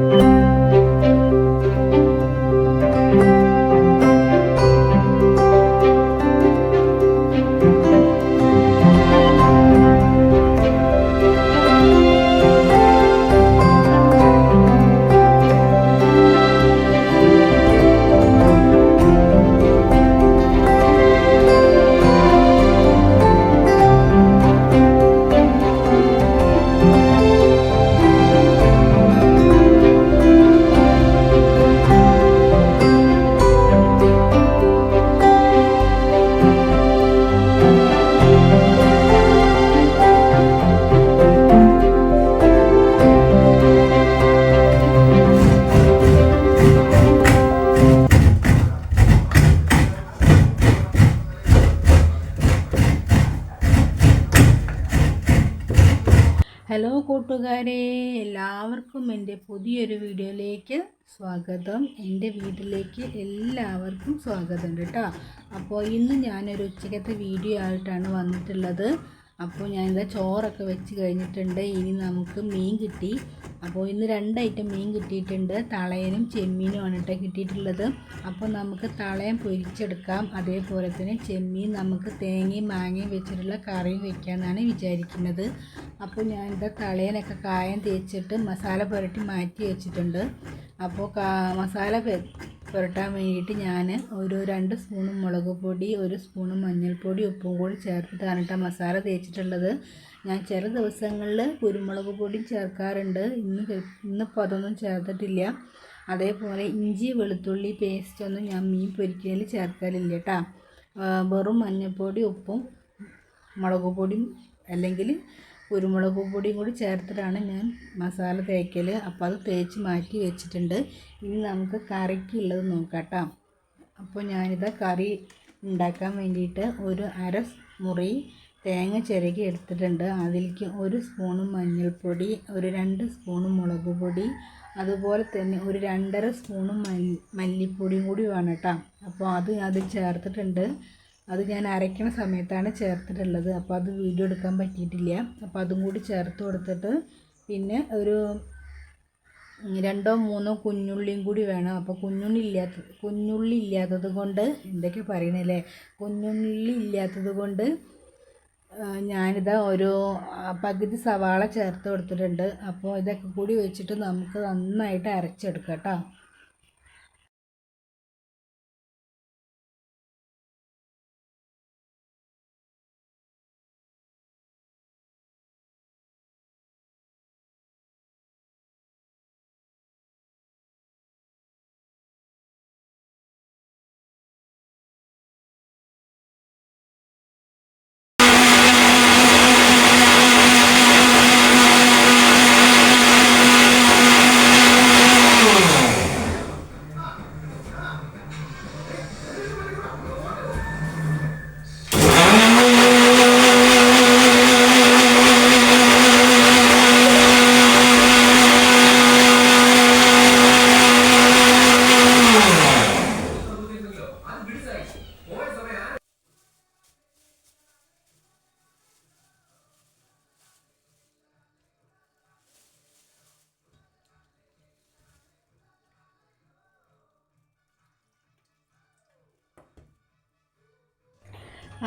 Música കൂട്ടുകാരെ എല്ലാവർക്കും എന്റെ പുതിയൊരു വീഡിയോയിലേക്ക് സ്വാഗതം. എന്റെ വീട്ടിലേക്ക് എല്ലാവർക്കും സ്വാഗതം കേട്ടോ. അപ്പോൾ ഇന്ന് ഞാനൊരു ഉച്ചക്കത്തെ വീഡിയോ ആയിട്ടാണ് വന്നിട്ടുള്ളത്. അപ്പോൾ ഞാനിതാ ചോറൊക്കെ വെച്ച് കഴിഞ്ഞിട്ടുണ്ട്. ഇനി നമുക്ക് മീൻ കിട്ടി. അപ്പോൾ ഇന്ന് രണ്ട് ഐറ്റം മീൻ കിട്ടിയിട്ടുണ്ട്. തളയനും ചെമ്മീനുമാണ് കേട്ടോ കിട്ടിയിട്ടുള്ളത്. അപ്പോൾ നമുക്ക് തളയം പൊരിച്ചെടുക്കാം. അതേപോലെ തന്നെ ചെമ്മീൻ നമുക്ക് തേങ്ങയും മാങ്ങയും വെച്ചിട്ടുള്ള കറിയും വെക്കാമെന്നാണ് വിചാരിക്കുന്നത്. അപ്പോൾ ഞാൻ ഇതാ തളയനൊക്കെ കായം തേച്ചിട്ട് മസാല പുരട്ടി മാറ്റി വെച്ചിട്ടുണ്ട്. അപ്പോൾ മസാല പുരട്ടാൻ വേണ്ടിയിട്ട് ഞാൻ ഒരു രണ്ട് സ്പൂണും മുളക് പൊടി ഒരു സ്പൂണും മഞ്ഞൾപ്പൊടി ഉപ്പും കൂടി ചേർത്തിട്ടാണ് കേട്ടോ മസാല തേച്ചിട്ടുള്ളത്. ഞാൻ ചില ദിവസങ്ങളിൽ കുരുമുളക് പൊടി ചേർക്കാറുണ്ട്. ഇന്ന് ഇന്നിപ്പോൾ അതൊന്നും ചേർത്തിട്ടില്ല. അതേപോലെ ഇഞ്ചി വെളുത്തുള്ളി പേസ്റ്റ് ഒന്നും ഞാൻ മീൻ പൊരിക്കലിൽ ചേർക്കലില്ല കേട്ടോ വെറും മഞ്ഞൾപ്പൊടി ഉപ്പും മുളക് പൊടിയും അല്ലെങ്കിൽ കുരുമുളക് പൊടിയും കൂടി ചേർത്തിട്ടാണ് ഞാൻ മസാല തേക്കൽ അപ്പോൾ അത് തേച്ച് മാറ്റി വെച്ചിട്ടുണ്ട്. ഇനി നമുക്ക് കറിക്ക് ഉള്ളത് നോക്കാം അപ്പോൾ ഞാനിത് കറി ഉണ്ടാക്കാൻ വേണ്ടിയിട്ട് ഒരു അര മുറി തേങ്ങ ചിരകി എടുത്തിട്ടുണ്ട്. അതിലേക്ക് ഒരു സ്പൂണ് മഞ്ഞൾപ്പൊടി ഒരു രണ്ട് സ്പൂണ് മുളക് പൊടി അതുപോലെ തന്നെ ഒരു രണ്ടര സ്പൂണ് മല്ലിപ്പൊടിയും കൂടി വേണം കേട്ടോ അപ്പോൾ അത് അത് ചേർത്തിട്ടുണ്ട്. അത് ഞാൻ അരയ്ക്കണ സമയത്താണ് ചേർത്തിട്ടുള്ളത്. അപ്പോൾ അത് വീഡിയോ എടുക്കാൻ പറ്റിയിട്ടില്ല. അപ്പോൾ അതും കൂടി ചേർത്ത് കൊടുത്തിട്ട് പിന്നെ ഒരു രണ്ടോ മൂന്നോ കുഞ്ഞുള്ളിയും കൂടി വേണം. അപ്പോൾ കുഞ്ഞുള്ളി ഇല്ലാത്ത കുഞ്ഞുള്ളി ഇല്ലാത്തത് കൊണ്ട് എന്തൊക്കെ പറയണല്ലേ കുഞ്ഞുള്ളി ഇല്ലാത്തത് കൊണ്ട് ഞാനിതാ ഒരു പകുതി സവാള ചേർത്ത് കൊടുത്തിട്ടുണ്ട്. അപ്പോൾ ഇതൊക്കെ കൂടി വെച്ചിട്ട് നമുക്ക് നന്നായിട്ട് അരച്ചെടുക്കാം കേട്ടോ.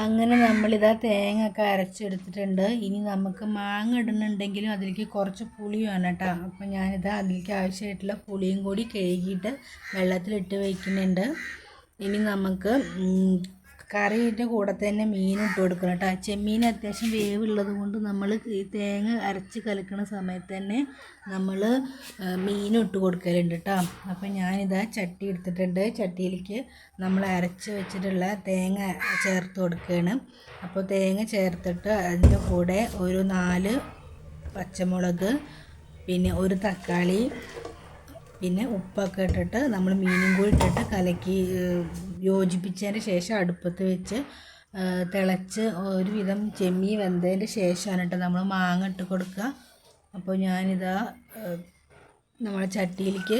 അങ്ങനെ നമ്മളിതാ തേങ്ങ ഒക്കെ അരച്ചെടുത്തിട്ടുണ്ട്. ഇനി നമുക്ക് മാങ്ങ ഇടുന്നുണ്ടെങ്കിലും അതിലേക്ക് കുറച്ച് പുളി വേണം കേട്ടോ. അപ്പോൾ ഞാനിതാ അതിലേക്ക് ആവശ്യമായിട്ടുള്ള പുളിയും കൂടി കഴുകിയിട്ട് വെള്ളത്തിലിട്ട് വയ്ക്കുന്നുണ്ട് ഇനി നമുക്ക് കറിയുടെ കൂടെ തന്നെ മീൻ ഇട്ട് കൊടുക്കണം കേട്ടോ ചെമ്മീൻ അത്യാവശ്യം വേവുള്ളത് കൊണ്ട് നമ്മൾ ഈ തേങ്ങ അരച്ച് കലക്കുന്ന സമയത്ത് തന്നെ നമ്മൾ മീൻ ഇട്ട് കൊടുക്കലുണ്ട് കേട്ടോ അപ്പോൾ ഞാനിതാ ചട്ടി എടുത്തിട്ടുണ്ട്. ചട്ടിയിലേക്ക് നമ്മൾ അരച്ച് വെച്ചിട്ടുള്ള തേങ്ങ ചേർത്ത് കൊടുക്കുകയാണ് അപ്പോൾ തേങ്ങ ചേർത്തിട്ട് അതിന്റെ കൂടെ ഒരു നാല് പച്ചമുളക് പിന്നെ ഒരു തക്കാളി പിന്നെ ഉപ്പൊക്കെ ഇട്ടിട്ട് നമ്മൾ മീനും കൂടി ഇട്ടിട്ട് കലക്കി യോജിപ്പിച്ചതിന് ശേഷം അടുപ്പത്ത് വെച്ച് തിളച്ച് ഒരുവിധം ചെമ്മി വെന്തതിന്റെ ശേഷമാണ് കേട്ടോ നമ്മൾ മാങ്ങ ഇട്ട് കൊടുക്കുക. അപ്പോൾ ഞാനിതാ നമ്മളെ ചട്ടിയിലേക്ക്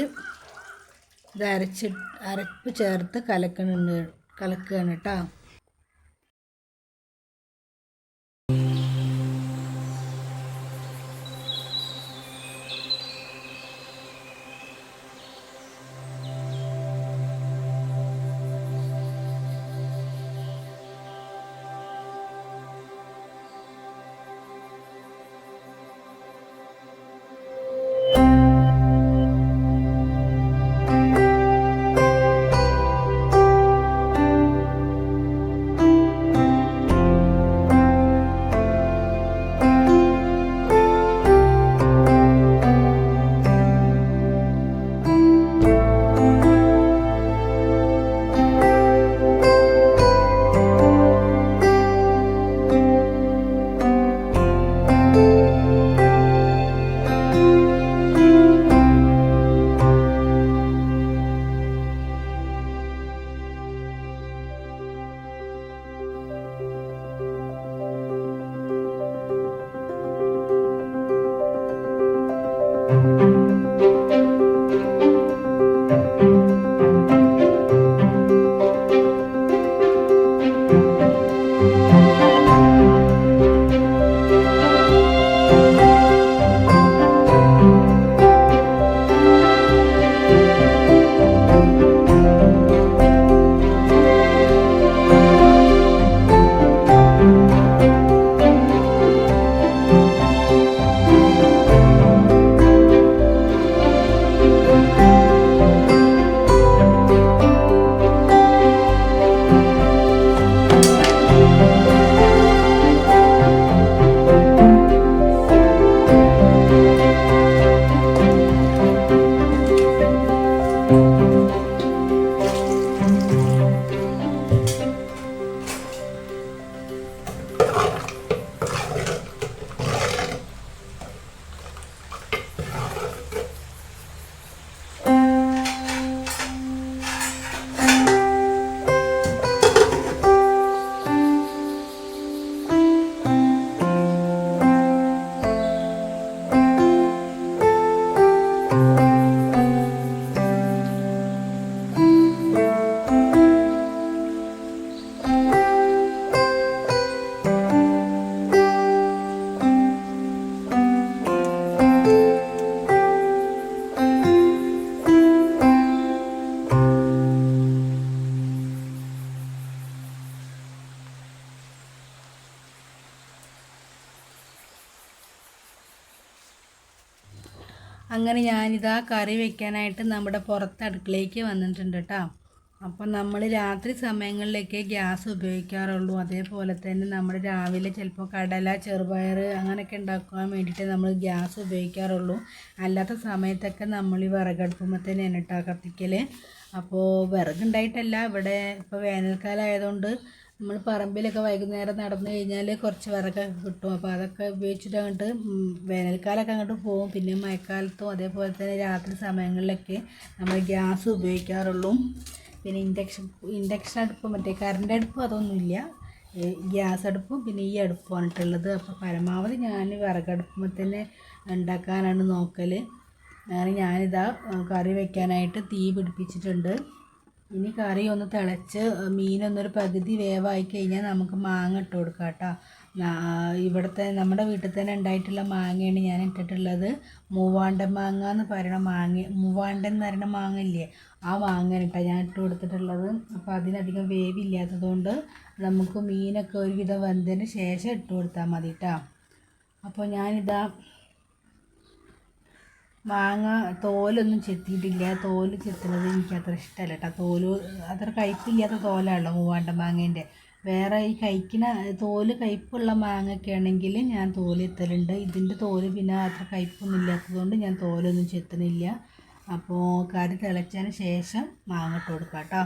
ഇത് അരച്ച് അരപ്പ് ചേർത്ത് കലക്കണുണ്ട് കലക്കുകയാണ് കേട്ടോ. അങ്ങനെ ഞാനിതാ കറി വെക്കാനായിട്ട് നമ്മുടെ പുറത്ത് അടുക്കളയിലേക്ക് വന്നിട്ടുണ്ട് കേട്ടോ അപ്പം നമ്മൾ രാത്രി സമയങ്ങളിലൊക്കെ ഗ്യാസ് ഉപയോഗിക്കാറുള്ളൂ. അതേപോലെ തന്നെ നമ്മൾ രാവിലെ ചിലപ്പോൾ കടല ചെറുപയർ അങ്ങനെയൊക്കെ ഉണ്ടാക്കാൻ വേണ്ടിയിട്ട് നമ്മൾ ഗ്യാസ് ഉപയോഗിക്കാറുള്ളൂ. അല്ലാത്ത സമയത്തൊക്കെ നമ്മൾ ഈ വിറകടുപ്പുമ്പോൾ തന്നെയാണ് കേട്ടോ കത്തിക്കൽ അപ്പോൾ വിറകുണ്ടായിട്ടല്ല ഇവിടെ ഇപ്പോൾ വേനൽക്കാലം ആയതുകൊണ്ട് നമ്മൾ പറമ്പിലൊക്കെ വൈകുന്നേരം നടന്നു കഴിഞ്ഞാൽ കുറച്ച് വിറകൊക്കെ കിട്ടും. അപ്പോൾ അതൊക്കെ ഉപയോഗിച്ചിട്ട് അങ്ങോട്ട് വേനൽക്കാലമൊക്കെ അങ്ങോട്ട് പോകും. പിന്നെ മഴക്കാലത്തും അതേപോലെ തന്നെ രാത്രി സമയങ്ങളിലൊക്കെ നമ്മൾ ഗ്യാസ് ഉപയോഗിക്കാറുള്ളൂ. പിന്നെ ഇൻഡക്ഷൻ ഇൻഡക്ഷൻ അടുപ്പ് മറ്റേ കറണ്ട് അടുപ്പ് അതൊന്നുമില്ല. ഗ്യാസ് അടുപ്പും പിന്നെ ഈ അടുപ്പുമാണ് ഇട്ടുള്ളത്. അപ്പോൾ പരമാവധി ഞാൻ വിറകടുപ്പുമ്പോൾ തന്നെ ഉണ്ടാക്കാനാണ് നോക്കൽ അങ്ങനെ ഞാനിതാ കറി വെക്കാനായിട്ട് തീ പിടിപ്പിച്ചിട്ടുണ്ട്. ഇനി കറി ഒന്ന് തിളച്ച് മീനൊന്നൊരു പകുതി വേവായി കഴിഞ്ഞാൽ നമുക്ക് മാങ്ങ ഇട്ട് കൊടുക്കാം കേട്ടോ. ഇവിടുത്തെ നമ്മുടെ വീട്ടിൽ തന്നെ ഉണ്ടായിട്ടുള്ള മാങ്ങയാണ് ഞാൻ ഇട്ടിട്ടുള്ളത്. മൂവാണ്ടൻ മാങ്ങ എന്ന് പറയുന്ന മാങ്ങ മൂവാണ്ടൻ എന്ന് പറയുന്ന മാങ്ങ ഇല്ലേ ആ മാങ്ങയാണ് കേട്ടോ ഞാൻ ഇട്ട് കൊടുത്തിട്ടുള്ളത്. അപ്പോൾ അതിനധികം വേവില്ലാത്തതുകൊണ്ട് നമുക്ക് മീനൊക്കെ ഒരുവിധം വെന്തതിന് ശേഷം ഇട്ട് കൊടുത്താൽ മതി കേട്ടോ. അപ്പോൾ ഞാനിതാ മാങ്ങ തോലൊന്നും ചെത്തിയിട്ടില്ല. തോൽ ചെത്തുന്നത് എനിക്ക് അത്ര ഇഷ്ടമല്ല കേട്ടോ. തോൽ അത്ര കയ്പില്ലാത്ത തോലാണല്ലോ മൂവാണ്ട മാങ്ങേന്റെ. വേറെ ഈ കഴിക്കുന്ന തോൽ കയ്പുള്ള മാങ്ങയൊക്കെ ആണെങ്കിൽ ഞാൻ തോൽ എത്തലുണ്ട് ഇതിന്റെ തോൽ പിന്നെ അത്ര കയ്പൊന്നും ഇല്ലാത്തതുകൊണ്ട് ഞാൻ തോലൊന്നും ചെത്തണില്ല. അപ്പോൾ കറി തിളച്ചതിന് ശേഷം മാങ്ങ ഇട്ട് കൊടുക്കാം കേട്ടോ.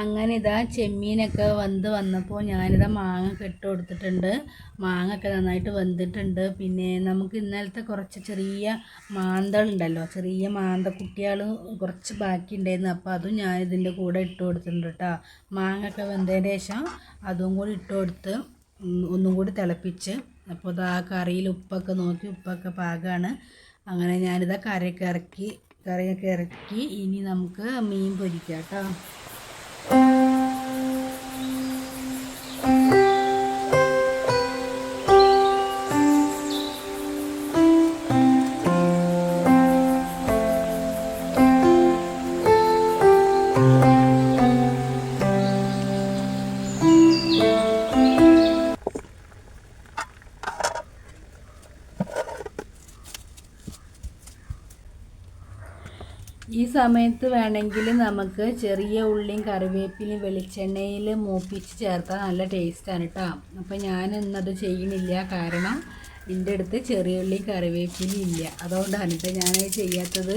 അങ്ങനെ ഇതാ ചെമ്മീനൊക്കെ വെന്ത് വന്നപ്പോൾ ഞാനിതാ മാങ്ങ കെട്ട് കൊടുത്തിട്ടുണ്ട് മാങ്ങ ഒക്കെ നന്നായിട്ട് വെന്തിട്ടുണ്ട്. പിന്നെ നമുക്ക് ഇന്നലത്തെ കുറച്ച് ചെറിയ മാന്തളുണ്ടല്ലോ. ചെറിയ മാന്ത കുട്ടികൾ കുറച്ച് ബാക്കി ഉണ്ടായിരുന്നു അപ്പോൾ അതും ഞാൻ ഇതിന്റെ കൂടെ ഇട്ട് കൊടുത്തിട്ടുണ്ട് കേട്ടോ. മാങ്ങ ഒക്കെ വെന്തതിന് ശേഷം അതും കൂടി ഇട്ട് കൊടുത്ത് ഒന്നും കൂടി തിളപ്പിച്ച് അപ്പോൾ ഇതാ കറിയിൽ ഉപ്പൊക്കെ നോക്കി ഉപ്പൊക്കെ പാകമാണ് അങ്ങനെ ഞാനിതാ കറിയൊക്കെ ഇറക്കി കറിയൊക്കെ ഇറക്കി ഇനി നമുക്ക് മീൻ പൊരിക്കാം കേട്ടോ. സമയത്ത് വേണമെങ്കിൽ നമുക്ക് ചെറിയ ഉള്ളിയും കറിവേപ്പിലയും വെളിച്ചെണ്ണയിൽ മൂപ്പിച്ച് ചേർത്താൽ നല്ല ടേസ്റ്റാണ് കേട്ടോ. അപ്പോൾ ഞാൻ ഇന്നത് ചെയ്യണില്ല. കാരണം എന്റെ അടുത്ത് ചെറിയ ഉള്ളി കറിവേപ്പിലും ഇല്ല. അതുകൊണ്ടാണ് കേട്ടോ ഞാൻ ചെയ്യാത്തത്.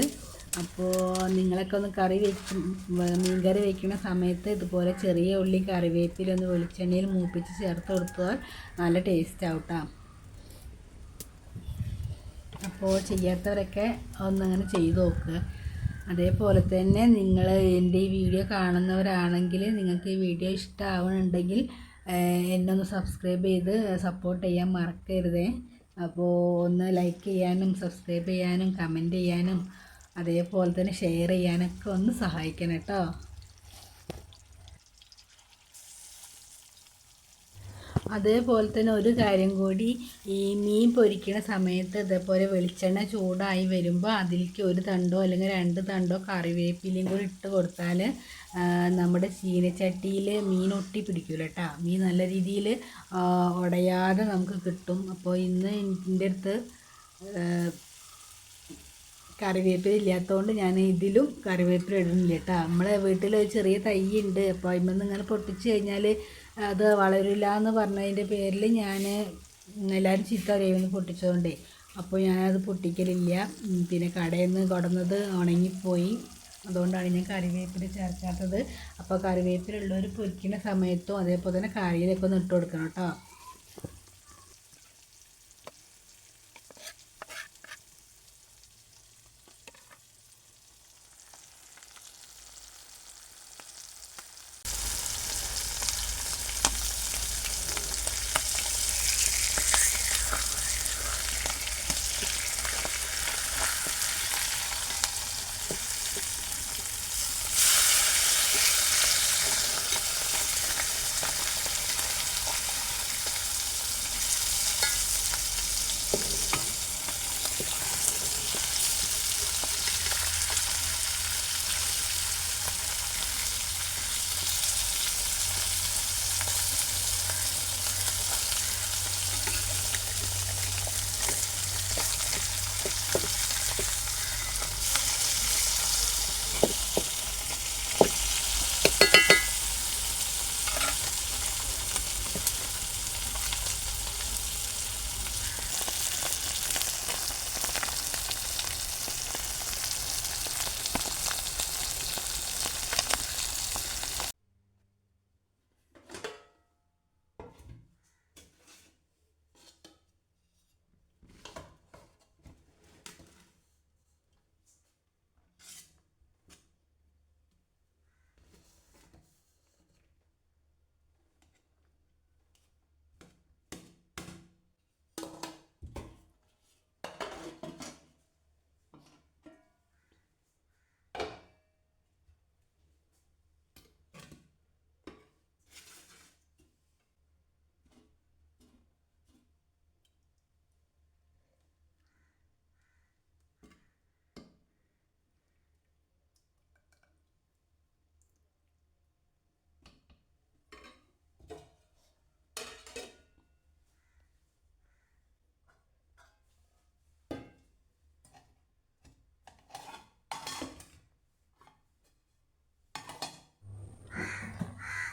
അപ്പോൾ നിങ്ങളൊക്കെ ഒന്ന് കറി വെക്കും മീൻകറി വെക്കുന്ന സമയത്ത് ഇതുപോലെ ചെറിയ ഉള്ളി കറിവേപ്പിലൊന്ന് വെളിച്ചെണ്ണയിൽ മൂപ്പിച്ച് ചേർത്ത് കൊടുത്താൽ നല്ല ടേസ്റ്റ് ആവട്ടാ അപ്പോൾ ചെയ്യാത്തവരൊക്കെ ഒന്നങ്ങനെ ചെയ്ത് നോക്കുക അതേപോലെ തന്നെ നിങ്ങൾ എന്റെ ഈ വീഡിയോ കാണുന്നവരാണെങ്കിൽ നിങ്ങൾക്ക് ഈ വീഡിയോ ഇഷ്ടമാവുന്നുണ്ടെങ്കിൽ എന്നെ ഒന്ന് സബ്സ്ക്രൈബ് ചെയ്ത് സപ്പോർട്ട് ചെയ്യാൻ മറക്കരുതേ. അപ്പോൾ ഒന്ന് ലൈക്ക് ചെയ്യാനും സബ്സ്ക്രൈബ് ചെയ്യാനും കമന്റ് ചെയ്യാനും അതേപോലെ തന്നെ ഷെയർ ചെയ്യാനൊക്കെ ഒന്ന് സഹായിക്കണം കേട്ടോ. അതേപോലെ തന്നെ ഒരു കാര്യം കൂടി ഈ മീൻ പൊരിക്കുന്ന സമയത്ത് ഇതേപോലെ വെളിച്ചെണ്ണ ചൂടായി വരുമ്പോൾ അതിലേക്ക് ഒരു തണ്ടോ അല്ലെങ്കിൽ രണ്ട് തണ്ടോ കറിവേപ്പിലയും കൂടി ഇട്ട് കൊടുത്താൽ നമ്മുടെ ചീനച്ചട്ടിയിൽ മീൻ ഒട്ടി പിടിക്കില്ല കേട്ടോ മീൻ നല്ല രീതിയിൽ ഉടയാതെ നമുക്ക് കിട്ടും. അപ്പോൾ ഇന്ന് എന്റെ അടുത്ത് കറിവേപ്പില ഇല്ലാത്തതുകൊണ്ട് ഞാൻ ഇതിലും കറിവേപ്പില ഇടുന്നില്ല കേട്ടോ നമ്മളെ വീട്ടിൽ ചെറിയ തൈ ഉണ്ട് അപ്പോൾ അതിൽ ഇങ്ങനെ പൊട്ടിച്ച് കഴിഞ്ഞാൽ അത് വളരില്ല എന്ന് പറഞ്ഞതിന്റെ പേരിൽ ഞാൻ എല്ലാവരും ചീത്ത അറിയുമെന്ന് പൊട്ടിച്ചതുകൊണ്ടേ. അപ്പോൾ ഞാനത് പൊട്ടിക്കലില്ല. പിന്നെ കടയിൽ നിന്ന് കൊടുന്നത് ഉണങ്ങിപ്പോയി. അതുകൊണ്ടാണ് ഞാൻ കറിവേപ്പില ചേർക്കാത്തത്. അപ്പോൾ കറിവേപ്പിലുള്ളവർ പൊരിക്കുന്ന സമയത്തും അതേപോലെ തന്നെ കറിയിലൊക്കെ ഒന്ന് ഇട്ട് കൊടുക്കണം കേട്ടോ.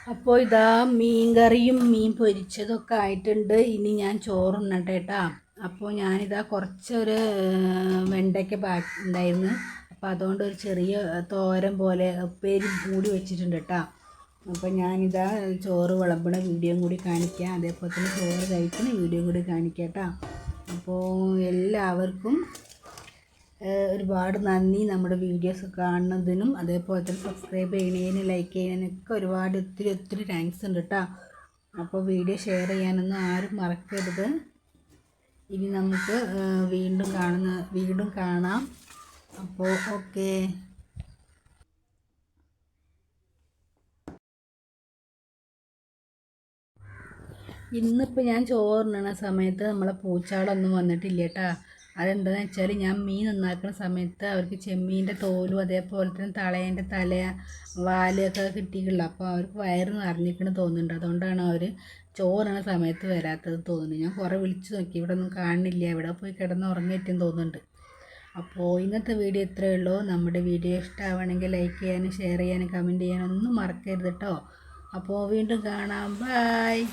അപ്പോൾ ഇതാ മീൻ കറിയും മീൻ പൊരിച്ചതൊക്കെ ആയിട്ടുണ്ട്. ഇനി ഞാൻ ചോറുണ്ണട്ടെ കേട്ടോ. അപ്പോൾ ഞാനിതാ കുറച്ചൊരു വെണ്ടയ്ക്ക ബാക്കി ഉണ്ടായിരുന്നു. അപ്പോൾ അതുകൊണ്ട് ഒരു ചെറിയ തോരൻ പോലെ ഉപ്പേരി കൂടി വെച്ചിട്ടുണ്ട് കേട്ടോ. അപ്പോൾ ഞാനിതാ ചോറ് വിളമ്പണ വീഡിയോ കൂടി കാണിക്കാം. അതേപോലെ തന്നെ ചോറ് കഴിക്കുന്ന വീഡിയോ കൂടി കാണിക്കാം കേട്ടോ. അപ്പോൾ എല്ലാവർക്കും ഒരുപാട് നന്ദി നമ്മുടെ വീഡിയോസ് കാണുന്നതിനും അതേപോലെ തന്നെ സബ്സ്ക്രൈബ് ചെയ്യുന്നതിനും ലൈക്ക് ചെയ്യുന്നതിനൊക്കെ ഒരുപാട് ഒത്തിരി ഒത്തിരി താങ്ക്സ് ഉണ്ട് കേട്ടോ അപ്പോൾ വീഡിയോ ഷെയർ ചെയ്യാനൊന്നും ആരും മറക്കരുത്. ഇനി നമുക്ക് വീണ്ടും കാണുന്ന വീണ്ടും കാണാം. അപ്പോൾ ഓക്കേ ഇന്നിപ്പോൾ ഞാൻ ചോറിനണ സമയത്ത് നമ്മളെ പൂച്ചാടൊന്നും വന്നിട്ടില്ല കേട്ടോ അതെന്താണെന്ന് വെച്ചാൽ ഞാൻ മീൻ നന്നാക്കുന്ന സമയത്ത് അവർക്ക് ചെമ്മീന്റെ തോലും അതേപോലെ തന്നെ തളേന്റെ തല വാലൊക്കെ കിട്ടിയിട്ടുള്ളു. അപ്പോൾ അവർക്ക് വയറ് നിറഞ്ഞിരിക്കണം തോന്നുന്നുണ്ട്. അതുകൊണ്ടാണ് അവർ ചോറിന സമയത്ത് വരാത്തത് തോന്നുന്നു. ഞാൻ കുറേ വിളിച്ചു നോക്കി. ഇവിടെ ഒന്നും കാണുന്നില്ല ഇവിടെ പോയി കിടന്ന് ഉറങ്ങിയിട്ടും തോന്നുന്നുണ്ട്. അപ്പോൾ ഇന്നത്തെ വീഡിയോ ഇത്രയേ ഉള്ളൂ. നമ്മുടെ വീഡിയോ ഇഷ്ടമാവണമെങ്കിൽ ലൈക്ക് ചെയ്യാനും ഷെയർ ചെയ്യാനും കമന്റ് ചെയ്യാനും ഒന്നും മറക്കരുത് കേട്ടോ. അപ്പോൾ വീണ്ടും കാണാം. ബായ്